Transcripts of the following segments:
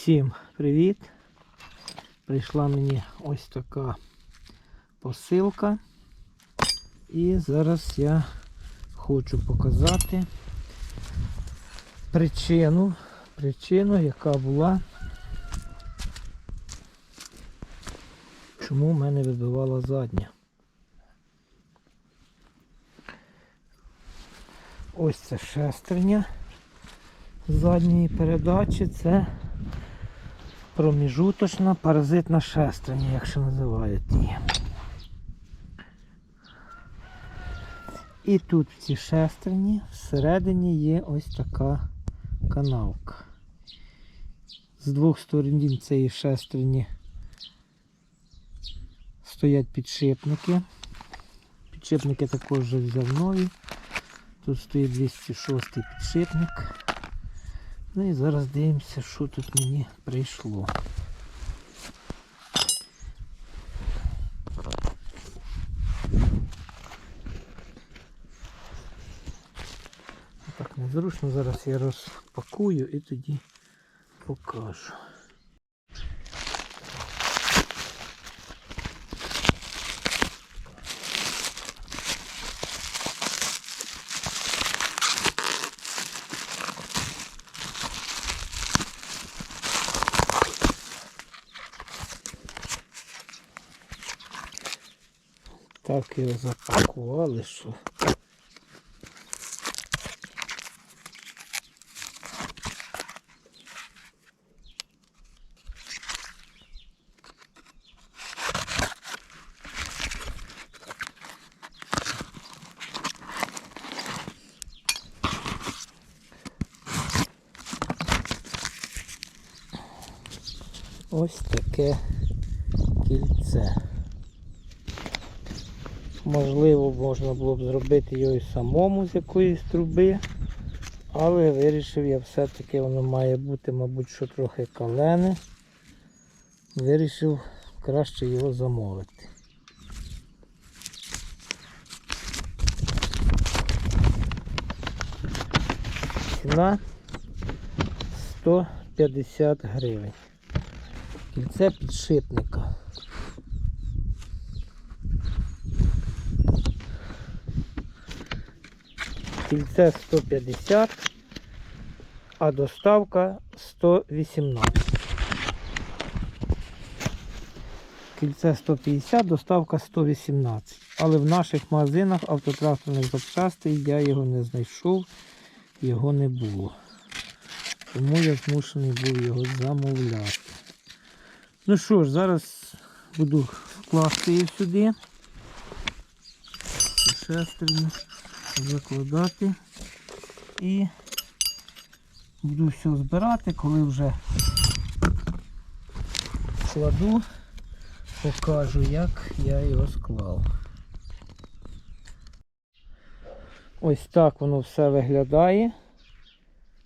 Всім привіт! Прийшла мені ось така посилка. І зараз я хочу показати причину, причину, яка була, чому в мене вибивала задня. Ось це шестерня задньої передачі. Це проміжуточна паразитна шестерня, як ще називають її. І тут в цій шестерні всередині є ось така канавка. З двох сторон цієї шестерні стоять підшипники. Підшипники також вже взяв нові. Тут стоїть 206 підшипник. Ну і зараз дивимося, що тут мені прийшло. Так незручно, зараз я розпакую і тоді покажу. Так запакували, що. Ось таке кільце. Можливо, можна було б зробити його і самому з якоїсь труби, але вирішив я все-таки воно має бути, мабуть, що трохи калене. Вирішив краще його замовити. Ціна 150 гривень. Кільце підшипника. Кільце 150, а доставка 118. Кільце 150, доставка 118. Але в наших магазинах автотракторних запчастей я його не знайшов, його не було. Тому я змушений був його замовляти. Ну що ж, зараз буду вкласти її сюди. Шестерню закладати і буду все збирати, коли вже складу, покажу, як я його склав. Ось так воно все виглядає.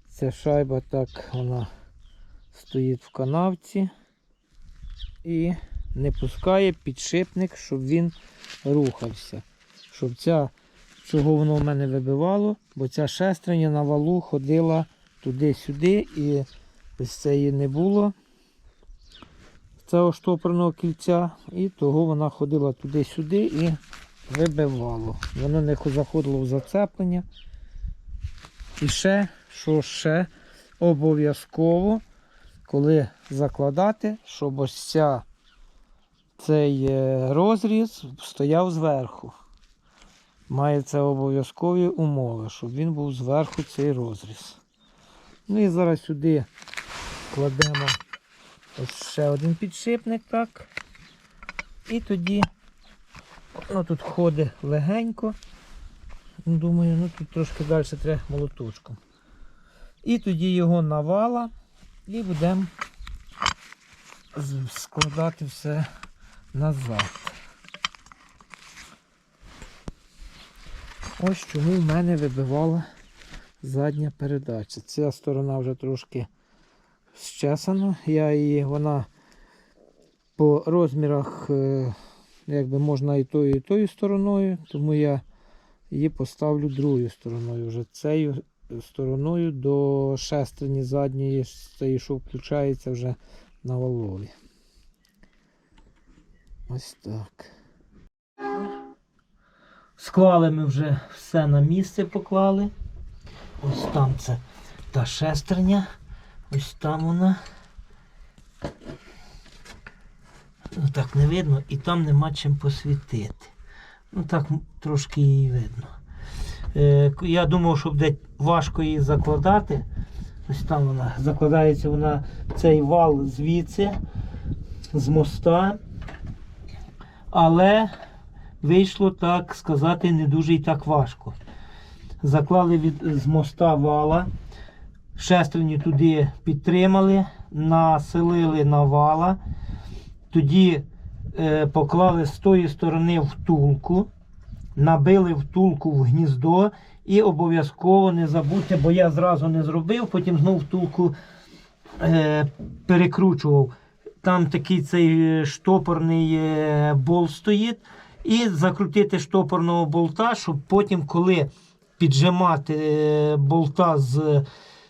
Ця шайба так вона стоїть в канавці і не пускає підшипник, щоб він рухався. Щоб ця, чого воно в мене вибивало, бо ця шестерня на валу ходила туди-сюди і ось це її не було. Цього штопорного кільця, і того вона ходила туди-сюди і вибивало. Воно не заходило в зацеплення. І ще, що ще обов'язково, коли закладати, щоб ось ця, цей е, розріз стояв зверху. Має це обов'язкові умови, щоб він був зверху цей розріз. Ну і зараз сюди кладемо ось ще один підшипник, так. І тоді ну, тут ходить легенько. Ну, Думаю, ну тут трошки далі треба молоточком. І тоді його навала і будемо складати все назад. Ось чому в мене вибивала задня передача. Ця сторона вже трошки щесана. Я її, вона по розмірах е, якби можна і тою, і тою стороною, тому я її поставлю другою стороною. Вже цією стороною до шестерні задньої, цієї, що включається вже на валові. Ось так. Склали ми вже все на місце поклали. Ось там це та шестерня. Ось там вона. Ну так не видно, і там нема чим посвітити. Ну так трошки її видно. Е, я думав, що буде важко її закладати. Ось там вона закладається вона цей вал звідси, з моста. Але вийшло так сказати не дуже і так важко. Заклали від, з моста вала, шестерню туди підтримали, населили на вала, тоді е, поклали з тої сторони втулку, набили втулку в гніздо і обов'язково не забудьте, бо я зразу не зробив, потім знову втулку е, перекручував. Там такий цей е, штопорний е, болт стоїть. І закрутити штопорного болта, щоб потім, коли піджимати е, болта з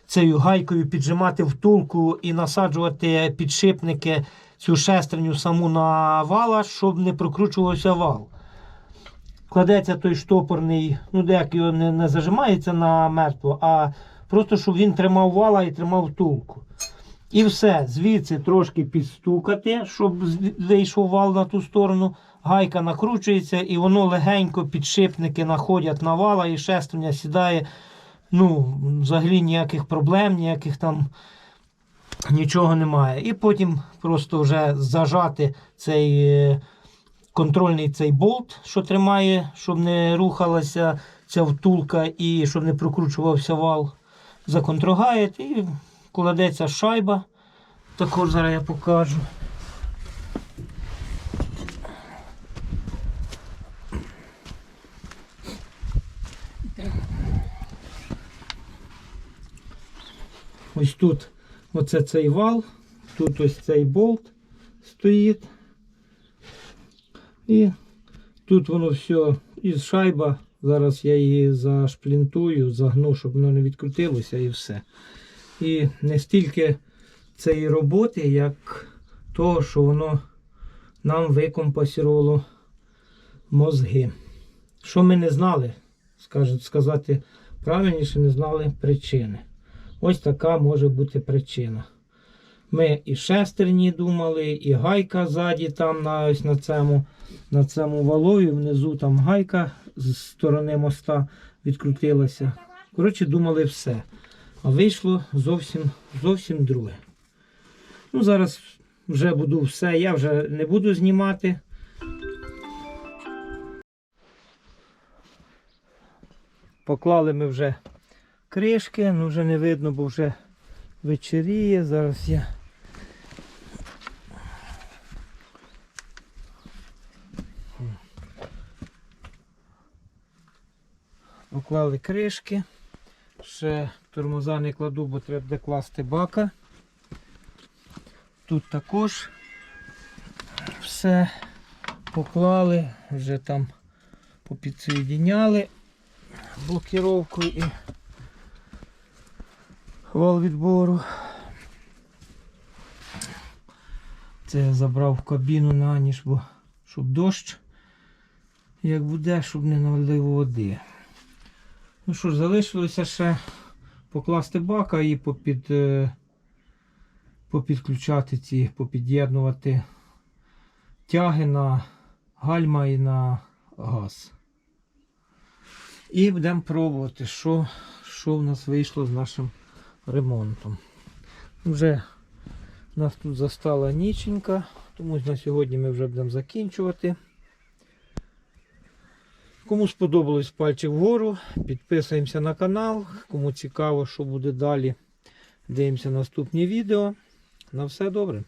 цією гайкою, піджимати втулку і насаджувати підшипники цю шестерню саму на вала, щоб не прокручувався вал. Кладеться той штопорний, ну деяк його не, не зажимається на мертво, а просто щоб він тримав вала і тримав втулку. І все, звідси трошки підстукати, щоб вийшов вал на ту сторону. Гайка накручується і воно легенько підшипники находять на вала і шестерня сідає. Ну, взагалі ніяких проблем, ніяких там нічого немає. І потім просто вже зажати цей е, контрольний цей болт, що тримає, щоб не рухалася ця втулка і щоб не прокручувався вал. Законтрогаєте і кладеться шайба. Також зараз я покажу. Ось тут оце цей вал, тут ось цей болт стоїть. І тут воно все із шайба. Зараз я її зашплінтую, загну, щоб воно не відкрутилося і все. І не стільки цієї роботи, як того, що воно нам викомпасувало мозги. Що ми не знали, скажуть, сказати правильніше, не знали причини. Ось така може бути причина. Ми і шестерні думали, і гайка ззаді там на, ось на цьому, на цьому валові, внизу там гайка з сторони моста відкрутилася. Коротше, думали все. А вийшло зовсім, зовсім друге. Ну, зараз вже буду все, я вже не буду знімати. Поклали ми вже кришки, ну вже не видно, бо вже вечеріє. Зараз я. Поклали кришки. Ще тормоза не кладу, бо треба буде класти бака. Тут також все поклали, вже там попідсоєдіняли блокіровку і вал відбору. Це я забрав в кабіну на ніч, бо щоб дощ, як буде, щоб не налив води. Ну що ж, залишилося ще покласти бака і попід, е, попідключати ці, попід'єднувати тяги на гальма і на газ. І будемо пробувати, що, що в нас вийшло з нашим ремонтом. Вже нас тут застала ніченька, тому на сьогодні ми вже будемо закінчувати. Кому сподобалось пальчик вгору, підписуємося на канал. Кому цікаво, що буде далі, дивимося наступні відео. На все добре.